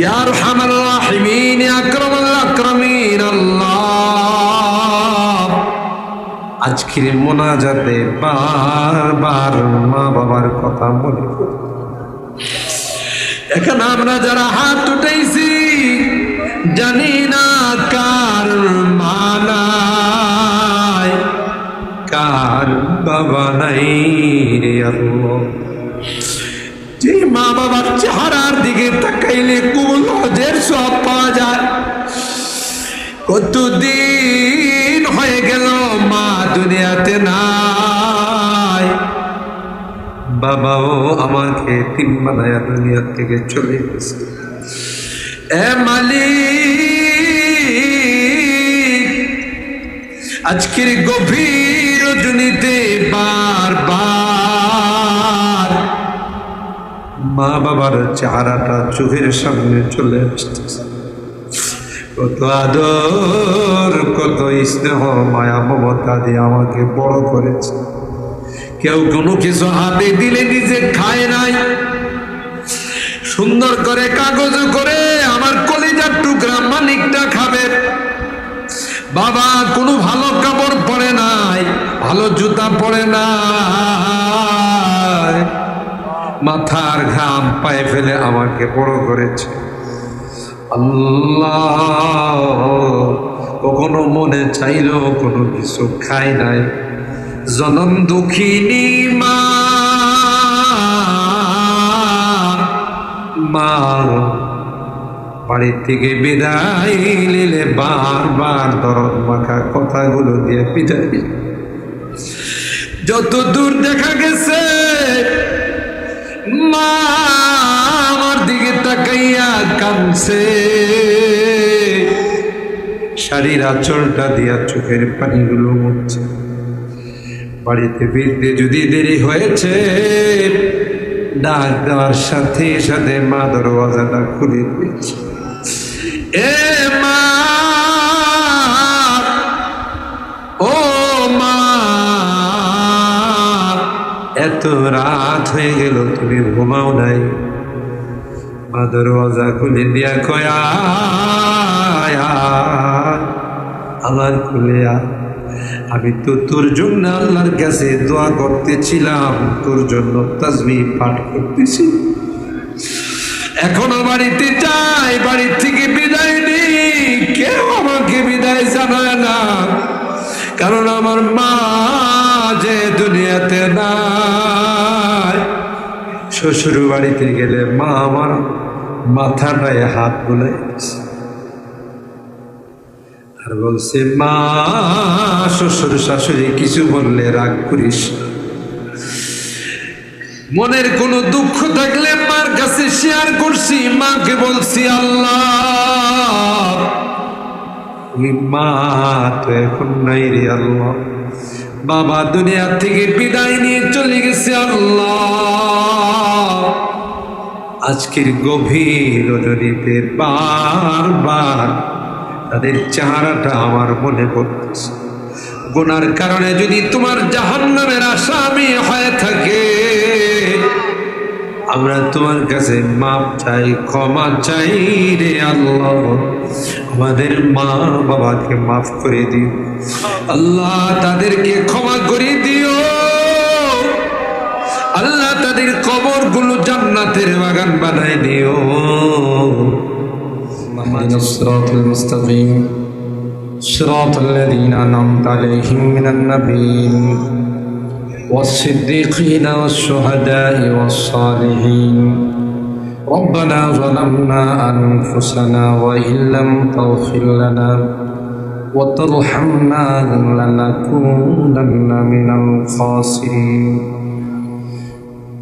ইয়ার হামাল রাহিমিন আকরামাল আকরামিন আল্লাহ আজকের মোনাজাতে বারবার মা বাবার কথা মনে এখানে আমরা যারা হাত উঠাইছি, জানি না কার মানায়, কার বাবা নাই। বাবার চেহারার দিকে তাকাইলে কোন হজের সব পাওয়া যায়। কতদিন হয়ে গেল মা দুনিয়াতে নাই। বাবাও আমাকে তিন বানায়া দুনিয়া থেকে চলে গেছে। এ মালিক, আজকের গভীর রজনীতে বারবার মা বাবার চেহারাটা চোখের সামনে চলে আসতেছে। কত আদর, কত স্নেহ, মায়া, মমতা দিয়ে আমাকে বড় করেছে। কেউ কোনো কিছু হাতে দিলে নিজে খায় নাই। সুন্দর করে কাগজ করে আমার কলিজার টুকরা মানিকটা খাবে। বাবা, কোনো ভালো কাপড় পরে নাই, ভালো জুতা পরে নাই। মাথার ঘাম পায়ে ফেলে আমাকে বড় করেছে। আল্লাহ, কখনো মনে চাইলেও কোনো কিছু খাই নাই। জনম দুঃখিনী মা। মা বাড়ি থেকে বিদায় নিলে বারবার দরদ মাখা কথাগুলো দিয়ে বিদায় যত দূর দেখা গেছে তাকাইয়া শাড়ির আঁচলটা দিয়া চোখের পানিগুলো মুছছে বাড়িতে ফিরতে যদি দেরি হয়েছে, ডাক দেওয়ার সাথে সাথে মা দরওয়াজাটা খুলে দিয়েছে। এ মা, ও মা, এত রাত হয়ে গেল, তুমি ঘুমাও নাই। মা দরওয়াজা খুলে দিয়া কয়া আমার খুলে আমি তো তোর জন্য আল্লাহর কাছে দোয়া করতেছিলাম, তোর জন্য তাজমি পাঠ করতেছি। এখনও বাড়িতে যাই বাড়ি থেকে বিদায় নেই, কেউ আমাকে বিদায় জানায় না। কারণ আমার মা যে দুনিয়াতে নাই শ্বশুর বাড়িতে গেলে মা আমার মাথাটায় হাত বুলাই দিছে। আর বলছে, মা, শ্বশুর শাশুড়ি, কিছু বললে রাগ করিস মনের কোনো দুঃখ থাকলে মার কাছে শেয়ার করছি। মাকে বলছি, আল্লাহ মা তো এখন নাই রে আল্লাহ। বাবা দুনিয়া থেকে বিদায় নিয়ে চলে গেছে আল্লাহ। আজকের গভীর রজনীতে বারবার তাদের চেহারাটা আমার মনে পড়তেছে। গোনার কারণে যদি তোমার জাহান্নামের আসামি হয়ে থাকে, আমরা তোমার কাছে মাপ চাই, ক্ষমা চাই রে আল্লাহ। আমাদের মা বাবাকে মাফ করে দিও। আল্লাহ তাদেরকে ক্ষমা করে দিও। তাদের কবর গুলো জান্নাতের বাগান বানাই দিও اهدنا الصراط المستقيم صراط الذين أنعمت عليهم من النبيين والصديقين والشهداء والصالحين ربنا ظلمنا أنفسنا وإن لم تغفر لنا وترحمنا لنكونن من الخاسرين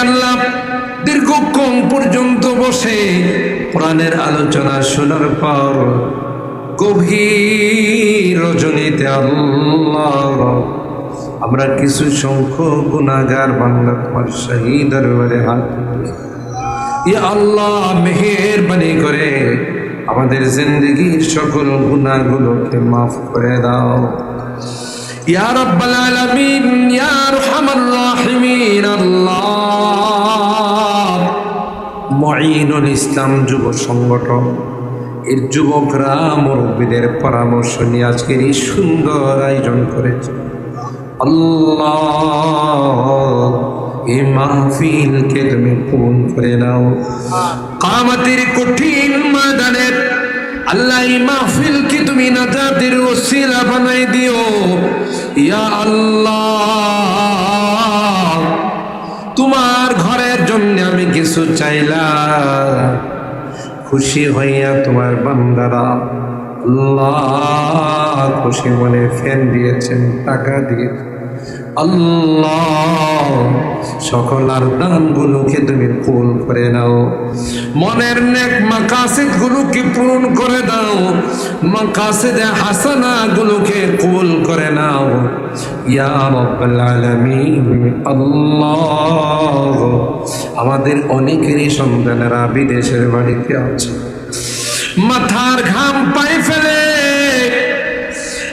আল্লাহ দীর্ঘক্ষণ পর্যন্ত বসে কোরআনের আলোচনা শোনার পর গভীর রজনীতে আল্লাহ আমরা কিছু সংখ্যক গুণাগার বাংলা তোমার শাহী দরবারে হাত। ইয়া আল্লাহ, মেহেরবানি করে আমাদের জিন্দগির সকল গুণাগুলোকে মাফ করে দাও ইয়া রাব্বাল আলামিন ইয়া আরহামার রাহিমিন আল্লাহ। মঈনুল ইসলাম যুব সংগঠন। এর যুবকরা মুরব্বীদের পরামর্শ নিয়ে আজকের এই সুন্দর আয়োজন করেছে। আল্লাহ এই মাহফিলকে তুমি পূরণ করে নাও। কামাতের কঠিন ময়দানে আল্লাহ, এই মাহফিলকে তুমি নাজাতের ওসিলা বানাই দিও। ইয়া আল্লাহ, তোমার ঘরের জন্য আমি কিছু চাইলাম। খুশি হইয়া তোমার বান্দারা আল্লাহ, খুশি মনে ফ্যান দিয়েছেন, টাকা দিয়ে আল্লাহ, সকল আর দানগুলোকে তুমি পূরণ করে নাও। মনের নেক মাকাসিদ গুলোকে পূরণ করে দাও। মাকাসিদে হাসানা গুলোকে কবুল করে নাও। আল্লাহ। আমাদের অনেকেরই সন্তানেরা বিদেশের বাড়িতে আছে। মাথার ঘাম পায়ে ফেলে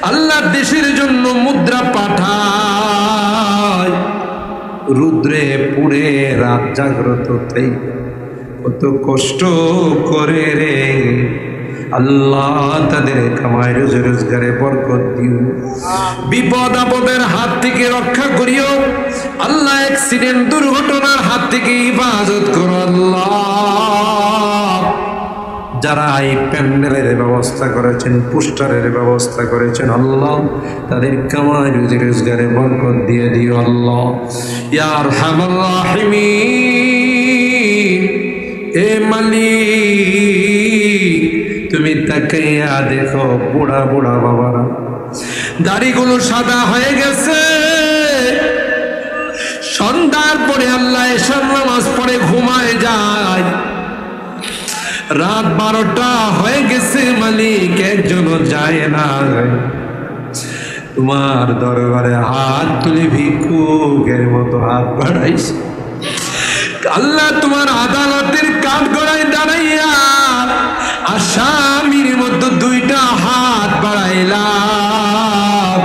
আল্লাহ দেশের জন্য মুদ্রা পাঠায়। রুদ্রে পুড়ে রাত জাগ্রত তাই কত কষ্ট করে রে। আল্লাহ তাদের কামাই রোজে রোজগারে বরকত দিও। বিপদ আপদের হাত থেকে রক্ষা করিও। আল্লাহ অ্যাক্সিডেন্ট দুর্ঘটনার হাত থেকে হিফাজত করো আল্লাহ। যারা এই প্যান্ডেলের ব্যবস্থা করেছেন, পোস্টারের ব্যবস্থা করেছেন, আল্লাহ তাদের কামাই রুজি রোজগারে বরকত দিয়ে দিও আল্লাহ। ইয়ার হামিন এ মালিক, তুমি তাকাইয়া দেখো বুড়া বুড়া বাবারা, দাড়িগুলো সাদা হয়ে গেছে সন্ধ্যার রাত বারোটা হয়ে গেছে, মালিক একজন যায় না। তোমার দরবারে হাত তুলে ভিক্ষুকের মতো হাত বাড়াইছে। আল্লাহ তোমার আদালতের কাঠ গড়ায় দাঁড়াইয়া আসামির মতো দুইটা হাত বাড়াইলাম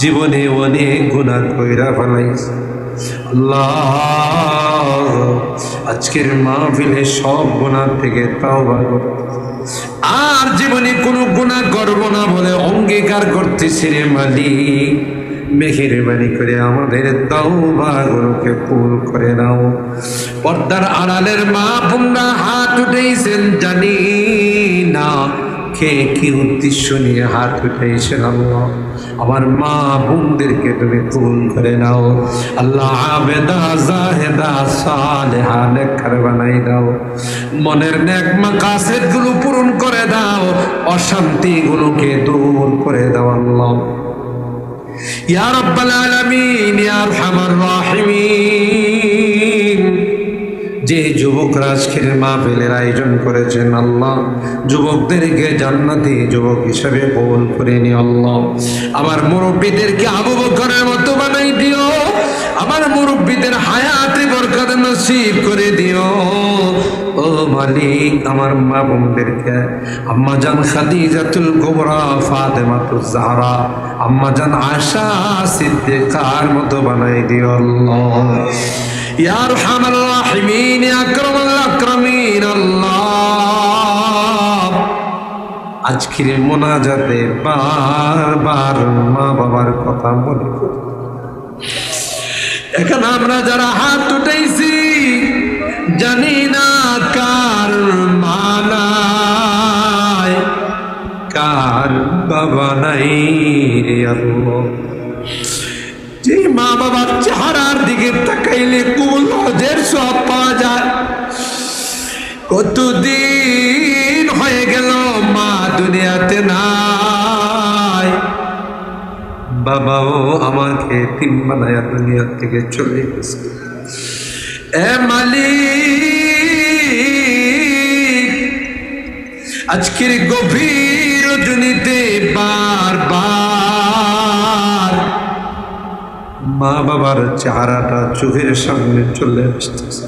জীবনে অনেক গুণা কইরা ফেলাইছে। আল্লাহ আজকের মাহফিলে সব গোনার থেকে তাও করতে আর জীবনে কোনো গুণা গর্ব না বলে অঙ্গীকার করতেছি রে মালিক। মেহেরবানি করে আমাদের তাওবাগুলোকে পুল করে নাও। পর্দার আড়ালের মা বোনরা হাত উঠেছেন জানি না। কে কি উদ্দেশ্য নিয়ে হাত উঠেছেন আল্লাহ। আমার মা বোনদেরকে তুমি কবুল করে নাও। আল্লাহ আবেদা, জাহেদা, সালেহা নেকর বানাই দাও। মনের নেক মাকাসেদগুলো পূরণ করে দাও। অশান্তি গুলোকে দূর করে দাও আল্লাহ। ইয়া রাব্বাল আলামিন, ইয়া আরহামার রাহিমিন। যে যুবকরা আজকের মাহফিলের আয়োজন করেছেন, আল্লাহ যুবকদেরকে জান্নাতি যুবক হিসেবে কবুল করে নি, আল্লাহ। আমার মুরব্বীদেরকে আবু বকরের মতো বানাই দিও, আমার মুরব্বীদের হায়াতে বরকত নসিব করে দিও। ও মালিক, আমার মা বোনদেরকে, আম্মা জান খাদিজাতুল কুবরা, ফাতেমাতুজ জাহরা, আম্মা জান আশা সিদ্দিকার মতো বানাই দিও, আল্লাহ। يا ارحم الراحمين يا اكرم الاكرمين الله আজকের মোনাজাতে বারবার মা বাবার কথা মনে করি এখন আমরা যারা হাত উঠাইছি জানি না কার মানায় কার বাবা নাই রে আল্লাহ যে মা বাবার চেহারার দিকে তাকাইলে কুল হজের সব পাওয়া যায়। কতদিন হয়ে গেল মা দুনিয়াতে নাই। বাবাও আমাকে তিন বানায়া দুনিয়া থেকে চলে গেছে। এ মালিক, আজকের গভীর রজনীতে মা বাবার চেহারাটা চোখের সামনে চলে আসতেছে।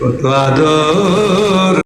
কত আদর।